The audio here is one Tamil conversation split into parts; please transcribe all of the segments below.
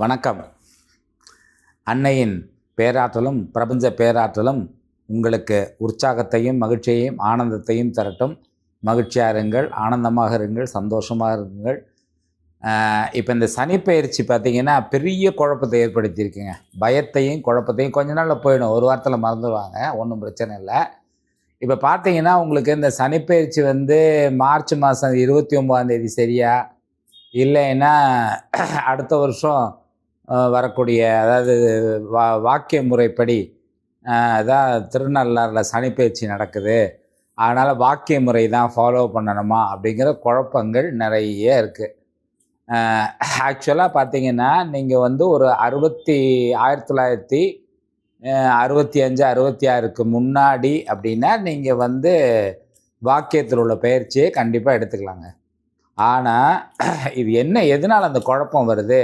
வணக்கம். அன்னையின் பேராற்றலும் பிரபஞ்ச பேராற்றலும் உங்களுக்கு உற்சாகத்தையும் மகிழ்ச்சியையும் ஆனந்தத்தையும் தரட்டும். மகிழ்ச்சியாக இருங்கள் ஆனந்தமாக இருங்கள் சந்தோஷமாக இருங்கள். இப்போ இந்த சனிப்பெயர்ச்சி பார்த்திங்கன்னா பெரிய குழப்பத்தை ஏற்படுத்தியிருக்குங்க. பயத்தையும் குழப்பத்தையும் கொஞ்ச நாளில் போயிடும். ஒரு வாரத்தில் மறந்துடுவாங்க ஒன்றும் பிரச்சனை இல்லை. இப்போ பார்த்தீங்கன்னா உங்களுக்கு இந்த சனிப்பயிற்சி வந்து மார்ச் மாதம் இருபத்தி ஒம்பதாந்தேதி சரியா? இல்லைன்னா அடுத்த வருஷம் வரக்கூடிய அதாவது வா வாக்கிய முறைப்படி அதான் திருநள்ளாறில் சனிப்பயிற்சி நடக்குது. அதனால் வாக்கிய முறை தான் ஃபாலோ பண்ணணுமா அப்படிங்கிற குழப்பங்கள் நிறைய இருக்குது ஆக்சுவலாக பார்த்தீங்கன்னா நீங்கள் வந்து ஒரு அறுபத்தி ஆயிரத்தி தொள்ளாயிரத்தி அறுபத்தி அஞ்சு அறுபத்தி ஆறுக்கு முன்னாடி அப்படின்னா நீங்கள் வந்து வாக்கியத்தில் உள்ள பயிற்சியை கண்டிப்பாக எடுத்துக்கலாங்க. ஆனால் இது என்ன எதனால் அந்த குழப்பம் வருது?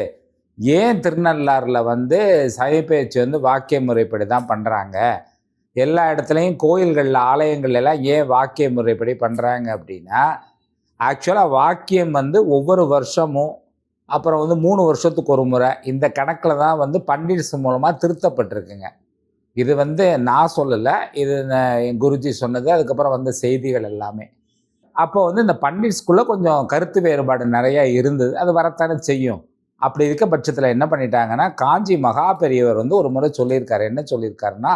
ஏன் திருநள்ளாறில் வந்து சனிப்பெயர்ச்சி வந்து வாக்கிய முறைப்படி தான் பண்ணுறாங்க எல்லா இடத்துலையும் கோயில்களில் ஆலயங்கள் எல்லாம் ஏன் வாக்கிய முறைப்படி பண்ணுறாங்க அப்படின்னா ஆக்சுவலாக வாக்கியம் வந்து ஒவ்வொரு வருஷமும் அப்புறம் வந்து மூணு வருஷத்துக்கு ஒரு முறை இந்த கணக்கில் தான் வந்து பண்டிட்ஸ் மூலமாக திருத்தப்பட்டிருக்குங்க. இது வந்து நான் சொல்லலை இது நான் என் குருஜி சொன்னது அதுக்கப்புறம் வந்த செய்திகள் எல்லாமே. அப்போ வந்து இந்த பண்டிட்ஸ்குள்ளே கொஞ்சம் கருத்து வேறுபாடு நிறையா இருந்தது அது வரத்தானே செய்யும். அப்படி இருக்க பட்சத்தில் என்ன பண்ணிட்டாங்கன்னா காஞ்சி மகா பெரியவர் வந்து ஒரு முறை சொல்லியிருக்காரு. என்ன சொல்லியிருக்காருன்னா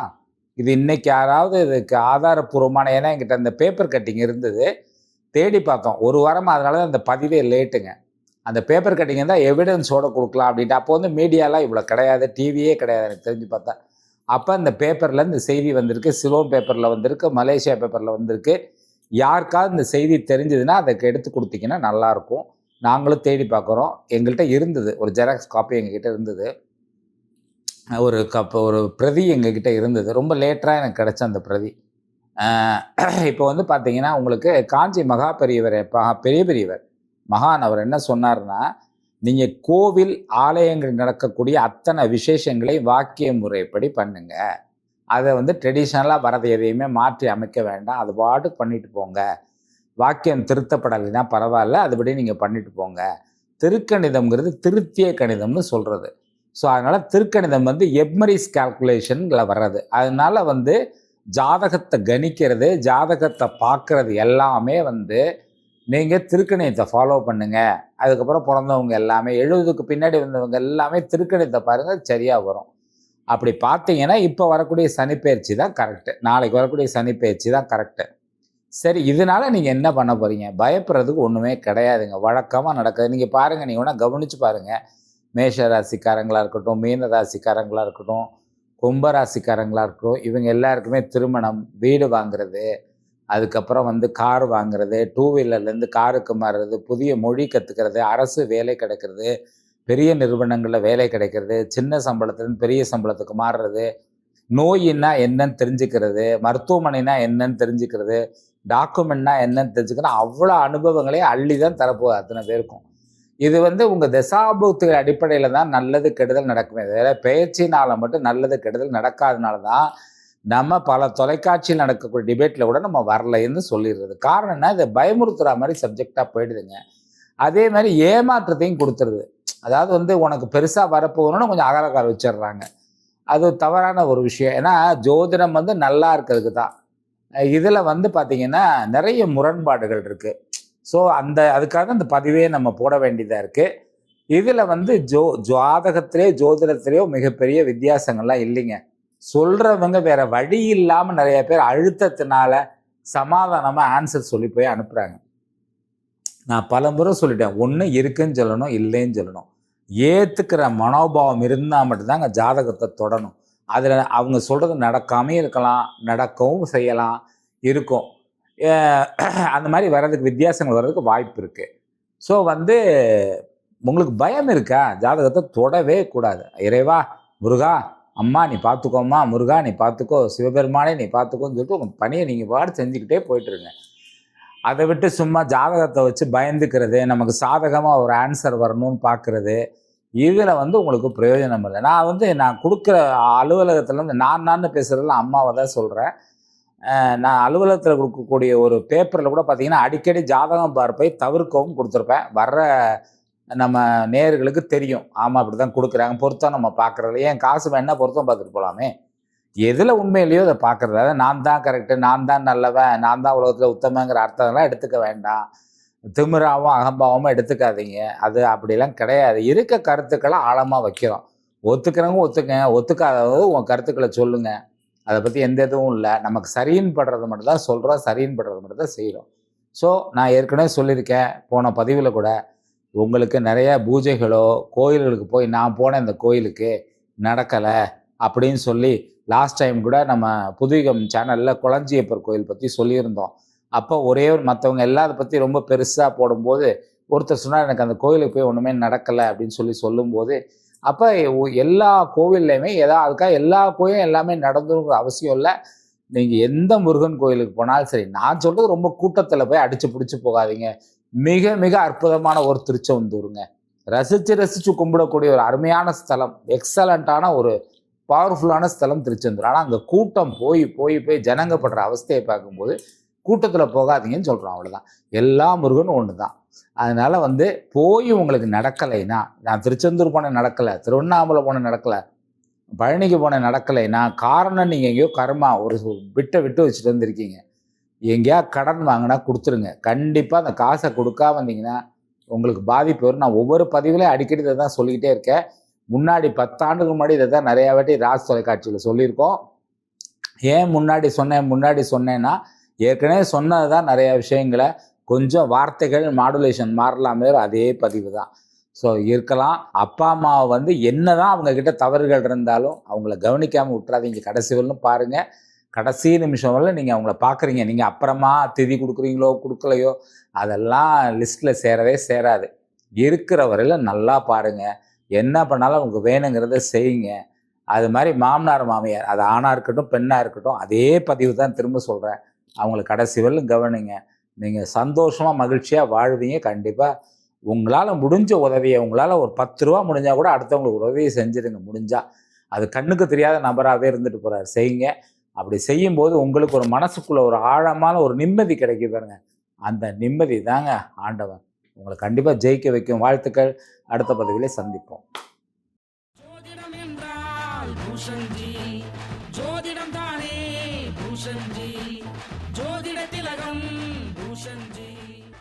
இது இன்னைக்கு யாராவது இதுக்கு ஆதாரப்பூர்வமான ஏன்னா எங்கிட்ட அந்த பேப்பர் கட்டிங் இருந்தது. தேடி பார்த்தோம். ஒரு வாரமாக அதனால தான் அந்த பதிவே லேட்டுங்க. அந்த பேப்பர் கட்டிங் தான் எவிடன்ஸோட கொடுக்கலாம் அப்படின்ட்டு. அப்போ வந்து மீடியாலாம் இவ்வளோ கிடையாது. டிவியே கிடையாது எனக்கு தெரிஞ்சு பார்த்தா. அப்போ இந்த பேப்பரில் இந்த செய்தி வந்திருக்கு. சிலோன் பேப்பரில் வந்திருக்கு. மலேசியா பேப்பரில் வந்திருக்கு. யாருக்காவது இந்த செய்தி தெரிஞ்சதுன்னா அதுக்கு எடுத்து கொடுத்தீங்கன்னா நல்லாயிருக்கும் நாங்களும் தேடி பார்க்குறோம். எங்கள்கிட்ட இருந்தது. ஒரு ஜெராக்ஸ் காப்பி எங்ககிட்ட இருந்தது. ஒரு கப் ஒரு பிரதி எங்ககிட்ட இருந்தது. ரொம்ப லேட்டராக எனக்கு கிடச்ச அந்த பிரதி. இப்போ வந்து பார்த்தீங்கன்னா உங்களுக்கு காஞ்சி மகா பெரியவர் பெரிய பெரியவர் மகான் அவர் என்ன சொன்னார்னா நீங்கள் கோவில் ஆலயங்கள் நடக்கக்கூடிய அத்தனை விசேஷங்களை வாக்கிய முறைப்படி பண்ணுங்க. அதை வந்து ட்ரெடிஷ்னலாக வரது எதையுமே மாற்றி அமைக்க வேண்டாம். அது பாட்டுக்கு பண்ணிட்டு போங்க. வாக்கியம் திருத்தப்படலைன்னா பரவாயில்ல அதுபடி நீங்கள் பண்ணிட்டு போங்க. திருக்கணிதம்ங்கிறது திருத்திய கணிதம்னு சொல்கிறது ஸோ அதனால் திருக்கணிதம் வந்து எப்மரிஸ் கால்குலேஷனில் வர்றது. அதனால வந்து ஜாதகத்தை கணிக்கிறது ஜாதகத்தை பார்க்குறது எல்லாமே வந்து நீங்கள் திருக்கணிதத்தை ஃபாலோ பண்ணுங்கள் அதுக்கப்புறம் பிறந்தவங்க எல்லாமே எழுபதுக்கு பின்னாடி வந்தவங்க எல்லாமே திருக்கணிதத்தை பாருங்கள் சரியாக வரும். அப்படி பார்த்தீங்கன்னா இப்போ வரக்கூடிய சனிப்பெயர்ச்சி தான் கரெக்டு நாளைக்கு வரக்கூடிய சனிப்பெயர்ச்சி தான் கரெக்டு சரி இதனால நீங்கள் என்ன பண்ண போகிறீங்க பயப்படுறதுக்கு ஒன்றுமே கிடையாதுங்க. வழக்கமாக நடக்குது. நீங்கள் பாருங்கள் நீங்கள் வேணால் கவனித்து பாருங்கள் மேஷ ராசிக்காரங்களாக இருக்கட்டும் மீன ராசிக்காரங்களாக இருக்கட்டும் கும்ப ராசிக்காரங்களாக இருக்கட்டும் இவங்க எல்லாருக்குமே திருமணம் வீடு வாங்குறது அதுக்கப்புறம் வந்து கார் வாங்குறது டூ வீலர்லேருந்து காருக்கு மாறுறது புதிய மொழி கற்றுக்கிறது அரசு வேலை கிடைக்கிறது பெரிய நிறுவனங்களில் வேலை கிடைக்கிறது சின்ன சம்பளத்துலேருந்து பெரிய சம்பளத்துக்கு மாறுறது நோயின்னா என்னன்னு தெரிஞ்சுக்கிறது மருத்துவமனைனா என்னன்னு தெரிஞ்சுக்கிறது டாக்குமெண்ட்னா என்னன்னு தெரிஞ்சுக்கணும் அவ்வளோ அனுபவங்களையும் அள்ளி தான் தரப்போகுது அத்தனை பேருக்கும். இது வந்து உங்கள் தசாபுக்திகள் அடிப்படையில் தான் நல்லது கெடுதல் நடக்குமே தவிர பெயர்ச்சினால மட்டும் நல்லது கெடுதல் நடக்காதனால தான் நம்ம பல தொலைக்காட்சியில் நடக்கக்கூடிய டிபேட்டில் கூட நம்ம வரலைன்னு சொல்லிடுறது. காரணம் என்ன? இதை பயமுறுத்துகிற மாதிரி சப்ஜெக்டாக போயிடுதுங்க. அதே மாதிரி ஏமாற்றத்தையும் கொடுத்துருது. அதாவது வந்து உனக்கு பெருசாக வரப்போகணும்னு கொஞ்சம் அகலக்கார வச்சிடுறாங்க. அது தவறான ஒரு விஷயம். ஏன்னா ஜோதிடம் வந்து நல்லா இருக்கிறதுக்கு தான். இதில் வந்து பார்த்திங்கன்னா நிறைய முரண்பாடுகள் இருக்குது ஸோ அந்த அதுக்காக அந்த பதிவே நம்ம போட வேண்டியதாக இருக்குது இதில் வந்து ஜோ ஜாதகத்திலேயோ ஜோதிடத்திலேயோ மிகப்பெரிய வித்தியாசங்கள்லாம் இல்லைங்க. சொல்கிறவங்க வேற வழி இல்லாமல் நிறைய பேர் அழுத்தத்தினால சமாதானமாக ஆன்சர் சொல்லி போய் அனுப்புகிறாங்க நான் பல முறை சொல்லிட்டேன் ஒன்று இருக்குன்னு சொல்லணும் இல்லைன்னு சொல்லணும். ஏற்றுக்கிற மனோபாவம் இருந்தால் மட்டும்தாங்க ஜாதகத்தை தொடணும். அதில் அவங்க சொல்கிறது நடக்காமே இருக்கலாம் நடக்கவும் செய்யலாம் இருக்கும். அந்த மாதிரி வர்றதுக்கு வித்தியாசங்கள் வர்றதுக்கு வாய்ப்பு இருக்குது ஸோ வந்து உங்களுக்கு பயம் இருக்கா? ஜாதகத்தை தொடவே கூடாது. இறைவா முருகா அம்மா நீ பார்த்துக்கோம்மா முருகா நீ பார்த்துக்கோ சிவபெருமானே நீ பார்த்துக்கோன்னு சொல்லிட்டு உங்கள் பணியை நீங்கள் பாடு செஞ்சுக்கிட்டே போயிட்டுருங்க. அதை விட்டு சும்மா ஜாதகத்தை வச்சு பயந்துக்கிறது நமக்கு சாதகமாக ஒரு ஆன்சர் வரணும்னு பார்க்குறது இதில் வந்து உங்களுக்கு பிரயோஜனம் இல்லை. நான் வந்து நான் கொடுக்குற அலுவலகத்தில் வந்து நான் நான் பேசுகிறதுல அம்மாவை தான் சொல்கிறேன் நான் அலுவலகத்தில் கொடுக்கக்கூடிய ஒரு பேப்பரில் கூட பார்த்தீங்கன்னா அடிக்கடி ஜாதகம் பார்ப்பை தவிர்க்கவும் கொடுத்துருப்பேன். வர்ற நம்ம நேர்களுக்கு தெரியும். ஆமாம் அப்படி தான் கொடுக்குறாங்க. பொருத்தம் நம்ம பார்க்குறதுல ஏன் காசு வேணா பொருத்தம் பார்த்துட்டு போகலாமே எதில் உண்மையிலையோ அதை பார்க்குறது அதாவது நான் தான் கரெக்டு நான் தான் நல்லவன் நான் தான் உலகத்தில் உத்தமங்கிற அர்த்தம்லாம் எடுத்துக்க வேண்டாம். திமிராவும் அகம்பாவமும் எடுத்துக்காதீங்க. அது அப்படிலாம் கிடையாது. இருக்க கருத்துக்களை ஆழமாக வைக்கிறோம். ஒத்துக்கிறவங்க ஒத்துக்கங்க ஒத்துக்காதவங்க உன் கருத்துக்களை சொல்லுங்கள் அதை பற்றி எந்த இதுவும் இல்லை. நமக்கு சரின்னு படுறது மட்டும் தான் சொல்கிறோம் சரின்னு படுறது மட்டும் தான் செய்கிறோம் ஸோ நான் ஏற்கனவே சொல்லியிருக்கேன். போன பதிவில் கூட உங்களுக்கு நிறைய பூஜைகளோ கோயில்களுக்கு போய் நான் போனேன் இந்த கோயிலுக்கு நடக்கலை அப்படின்னு சொல்லி லாஸ்ட் டைம் கூட நம்ம புதுவிகம் சேனலில் குளஞ்சியப்பர் கோயில் பற்றி சொல்லியிருந்தோம். அப்போ ஒரே ஒரு மற்றவங்க எல்லாம் அதை பற்றி ரொம்ப பெருசாக போடும்போது ஒருத்தர் சொன்னால் எனக்கு அந்த கோயிலுக்கு போய் ஒன்றுமே நடக்கலை அப்படின்னு சொல்லி சொல்லும்போது அப்போ எல்லா கோவில்லையுமே ஏதாவது அதுக்காக எல்லா கோயிலும் எல்லாமே நடந்துங்கிற அவசியம் இல்லை. நீங்கள் எந்த முருகன் கோயிலுக்கு போனாலும் சரி நான் சொல்கிறது ரொம்ப கூட்டத்தில் போய் அடித்து பிடிச்சி போகாதீங்க. மிக மிக அற்புதமான ஒரு திருச்செந்தூருங்க. ரசித்து ரசித்து கும்பிடக்கூடிய ஒரு அருமையான ஸ்தலம் எக்ஸலண்ட்டான ஒரு பவர்ஃபுல்லான ஸ்தலம் திருச்செந்தூர். ஆனால் அங்கே கூட்டம் போய் போய் போய் ஜனங்கப்படுற அவஸ்தையை பார்க்கும்போது கூட்டத்தில் போகாதீங்கன்னு சொல்கிறோம் அவ்வளோதான் எல்லா முருகனும் ஒன்று தான் அதனால் வந்து போய் உங்களுக்கு நடக்கலைன்னா நான் திருச்செந்தூர் போன நடக்கலை திருவண்ணாமலை போன நடக்கலை பழனிக்கு போன நடக்கலைன்னா காரணம் நீங்கள் எங்கேயோ கர்மா ஒரு விட்டை விட்டு வச்சுட்டு வந்திருக்கீங்க. எங்கேயா கடன் வாங்கினா கொடுத்துருங்க. கண்டிப்பாக அந்த காசை கொடுக்காம வந்தீங்கன்னா உங்களுக்கு பாதிப்பு வரும். நான் ஒவ்வொரு பதிவுலையும் அடிக்கடி இதை தான் சொல்லிக்கிட்டே இருக்கேன். முன்னாடி பத்தாண்டுக்கு முன்னாடி இதை தான் நிறையா வாட்டி ராஜ் தொலைக்காட்சியில் சொல்லியிருக்கோம். ஏன் முன்னாடி சொன்னேன் முன்னாடி சொன்னேன்னா ஏற்கனவே சொன்னது தான் நிறையா விஷயங்களை. கொஞ்சம் வார்த்தைகள் மாடுலேஷன் மாறலாமே அதே பதிவு தான் ஸோ இருக்கலாம். அப்பா அம்மாவை வந்து என்ன தான் அவங்கக்கிட்ட தவறுகள் இருந்தாலும் அவங்கள கவனிக்காமல் விட்டுறாதீங்க. கடைசி வரலும் பாருங்கள் கடைசி நிமிஷம் வரல நீங்கள் அவங்கள பார்க்குறீங்க நீங்கள் அப்புறமா திதி கொடுக்குறீங்களோ கொடுக்கலையோ அதெல்லாம் லிஸ்ட்டில் சேரவே சேராது. இருக்கிற வரையில் நல்லா பாருங்கள் என்ன பண்ணாலும் உங்களுக்கு வேணுங்கிறத செய்யுங்க. அது மாதிரி மாமனார் மாமியார் அது ஆணாக இருக்கட்டும் பெண்ணாக இருக்கட்டும் அதே பதிவு தான் திரும்ப சொல்கிறேன் அவங்கள கடைசி வரலும் கவனிங்க. நீங்கள் சந்தோஷமாக மகிழ்ச்சியாக வாழ்வீங்க கண்டிப்பாக உங்களால் முடிஞ்ச உதவியை உங்களால் ஒரு பத்து ரூபா முடிஞ்சால் கூட அடுத்தவங்களுக்கு உதவியை செஞ்சுருங்க முடிஞ்சால் அது கண்ணுக்கு தெரியாத நபராகவே இருந்துட்டு போகிறார் செய்யுங்க. அப்படி செய்யும்போது உங்களுக்கு ஒரு மனசுக்குள்ள ஒரு ஆழமான ஒரு நிம்மதி கிடைக்கு பாருங்க. அந்த நிம்மதி தாங்க ஆண்டவன் உங்களை கண்டிப்பாக ஜெயிக்க வைக்கும். வாழ்த்துக்கள். அடுத்த பதவியிலே சந்திப்போம்.